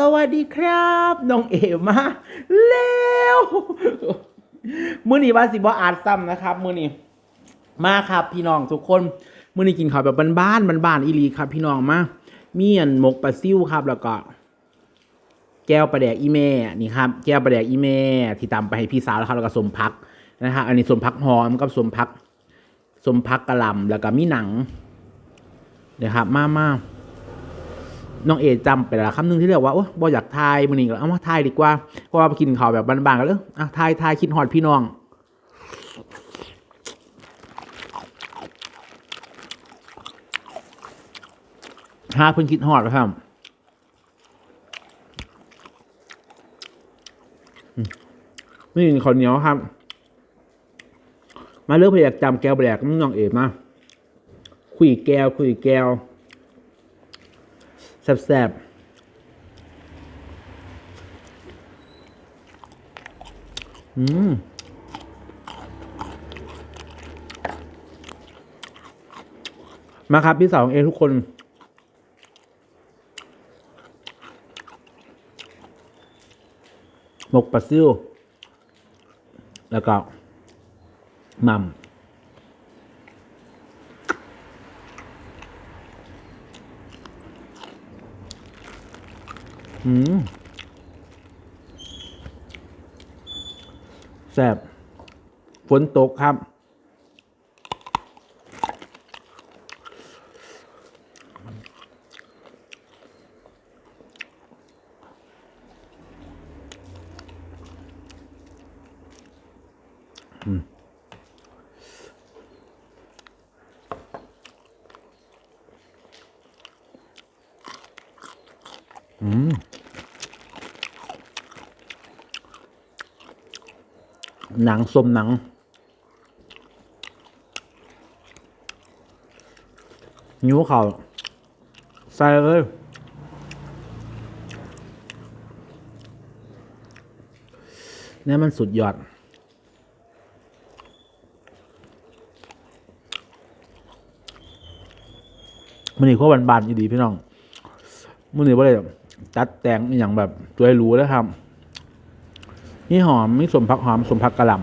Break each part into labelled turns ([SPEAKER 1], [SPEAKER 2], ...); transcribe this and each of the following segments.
[SPEAKER 1] สวัสดีครับ น้องเอมาแล้วมื้อนี้ว่าสิบ่อาจซ้ำนะครับ มื้อนี้มาครับพี่น้องทุกคน มื้อนี้กินข้าวแบบบ้านๆบ้านๆอีหลีครับ พี่น้องมามีอันหมกปลาซิวครับ แล้วก็ แก้วปลาแดกอีแม่นี่ครับ แก้วปลาแดกอีแม่ที่ตำไปให้พี่สาวแล้วครับแล้วก็สมพักนะฮะอันนี้สมพักหอมกับสมพักสมพักกระลำแล้วก็มีหนังนะครับ มามา น้องเอจำไปแล้วคำหนึ่งที่เรียกว่าโอ้บ่อยากทายมันนี่ก็เอามาทายดีกว่าเพราะว่าไปกินข้าวแบบบานๆกันเลยอะทายทายคิดฮอดพี่น้องหาเพิ่นคิดฮอดครับนี่ข้าวเหนียวครับ มาเลือกพยากจำแก้วแบกน้องเอ๋มาคุยแก้วคุยแก้ว แซ่บๆ อืมมาครับพี่สาวของเอทุกคน หมกปลาซิว แล้วก็มัม อืมแซ่บฝนตกครับ อืม หนังสมหนัง นิ้วเขาใส่เลยนี่มันสุดยอด มันนี่ข้อบานๆอยู่ดีพี่น้องมื่อนี้ว่าเลยจัดแต่งอย่างแบบตัวให้รู้แล้วครับ นี่หอมมีสมผักหอมสมผักกระหล่ำ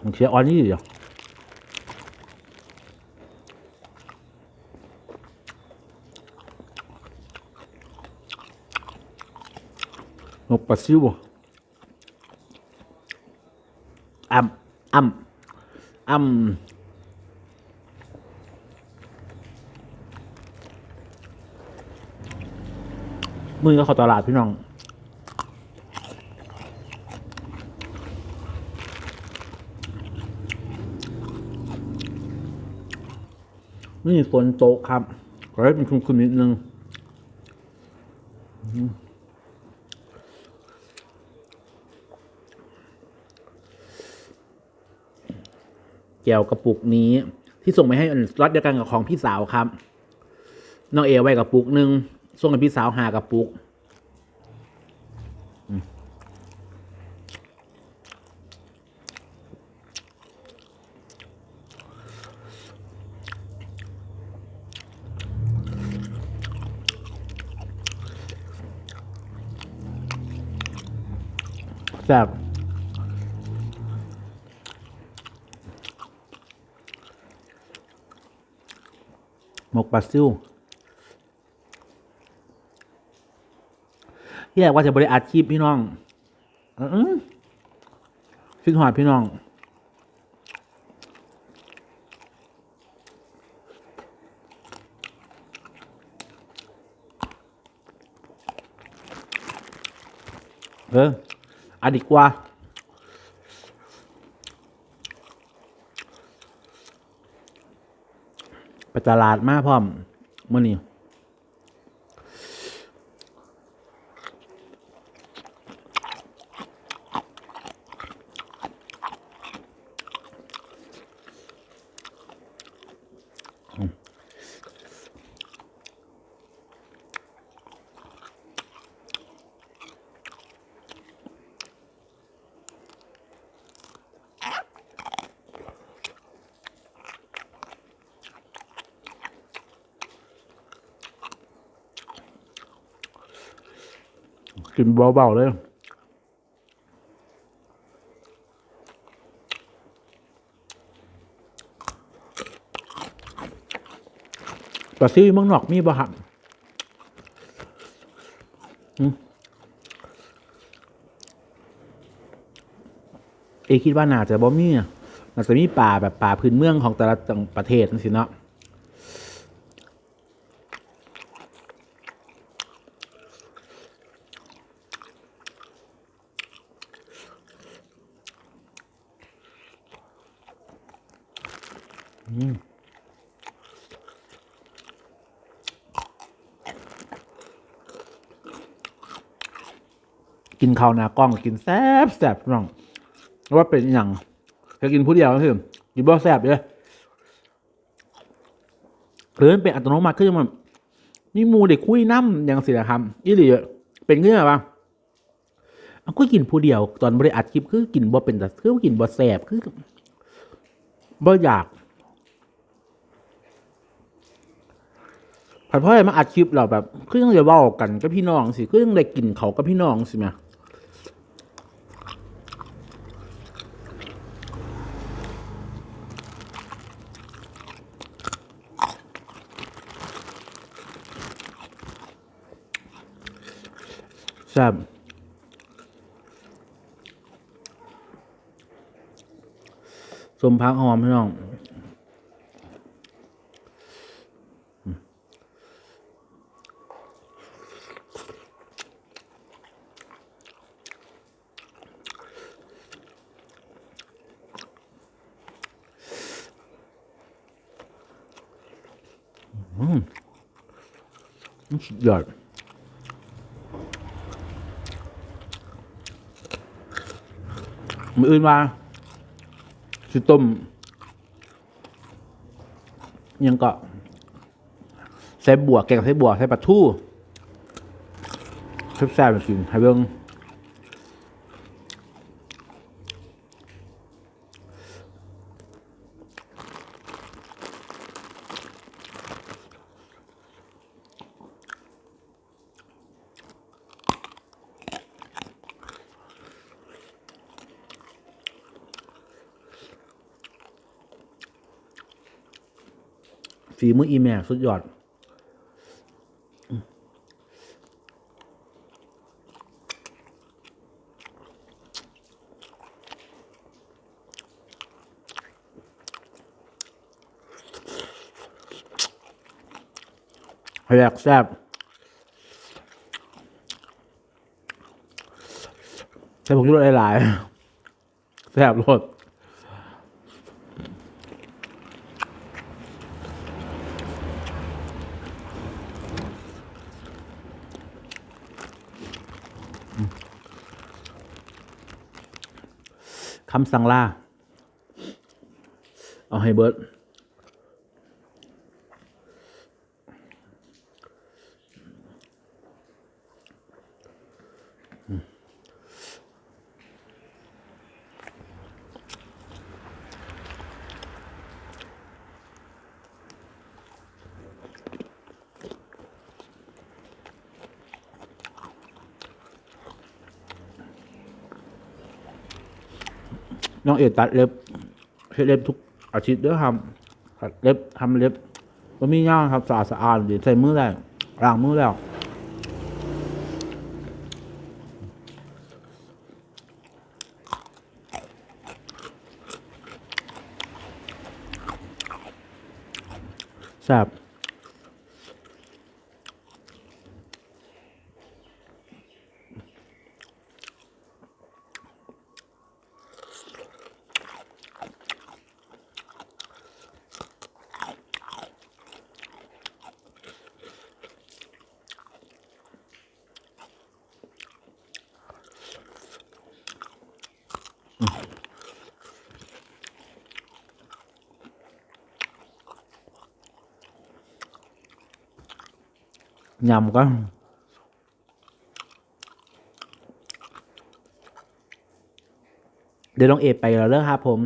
[SPEAKER 1] มันเชียร์ออนนี่เดียวหกปลาซิว อ่ำอ่ำอ่ำมือก็ข้าตลาดพี่น้องนี่ฝนโตกครับขอให้เป็นคุณคุณนิดนึง แก้วกระปุกนี้ ที่ส่งไปให้รถเดียวกันกับของพี่สาวครับน้องเอไว้กระปุกหนึ่งส่งกับพี่สาวหากระปุกแซ่บ หมกปลาซิวแรกว่าจะบริอาชีพพี่น้องอื้อคิดหอดพี่น้อง เอออดีกว่า ไปตลาดมาพร้อมมื่อนี้ กินเบาๆเลยปลาซิวมืองนอกมีบ่ครับหืมเอคิดว่าน่าจะบ่มีน่าจะมีป่าแบบป่าพื้นเมืองของแต่ละจังประเทศนั่นสินะ กินข้าวนากล้องกินแซ่บแซ่บน้องว่าเป็นอย่างถ้ากินผู้เดียวก็คือกินบ่แซ่บเลยหรือเป็นอัตโนมัติขึ้นมามีมูเด็กคุยน้ำอย่างสินะครับอีหลีเป็นเงื่อนปะเอาก็กินผู้เดียว ตอนบริอัดคลิปคือกินบ่เป็นแต่คือกินบ่แซบคือบ่อยาก ผัดพ่อมาอัดคลิปเราแบบคือยังจะเว้ากันกับพี่น้องสิคือยังได้กินเขากับพี่น้องสิแม่แซ่บสมพักหอมพี่น้อง อืมสุดยอดมืออื่นว่าสิต้มยังก็ใส่บัวแกงใส่บัวใส่ปลาทูแซ่บๆกินให้เบิ่ง ฝีมืออีแม่สุดยอด แรกแซ่บใส่ผงชูรสหลายๆแซ่บรส คำสั่งลา เอาให้เบิร์ด น้องเอตัดเล็บเฮ็ดเล็บทุกอาทิตย์เด้อครับตัดเล็บทำเล็บก็มีย่างครับสะอาดสะอาดดีใส่มือได้ล้างมือแล้วแซ่บ ยำก็เดี๋ยวน้องเอไปแล้วเด้อครับผม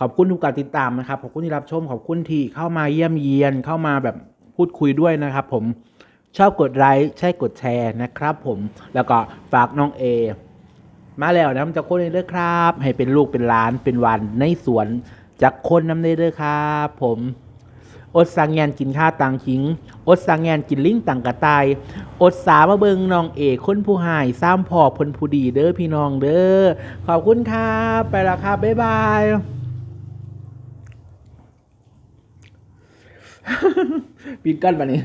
[SPEAKER 1] ขอบคุณทุกการติดตามนะครับ ขอบคุณที่รับชม ขอบคุณที่เข้ามาเยี่ยมเยียน เข้ามาแบบพูดคุยด้วยนะครับผม ชอบกดไลค์ ใช่กดแชร์นะครับผม แล้วก็ฝากน้องเอ มาแล้วนะมันจะคนในเด้อครับ ให้เป็นลูกเป็นหล้านเป็นวันในสวนจากคนน้ำในเด้อครับ ผมอดสังแงนกินข้าวตังคิง อดสังแงนกินลิงตังกระต่าย อดสามาเบิงน้องเอกคนผู้หายซ้ำพอพนผู้ดีเด้อพี่น้องเด้อ ขอบคุณครับ ไปล้วครับ บ๊ายบายปิดกันปะนี้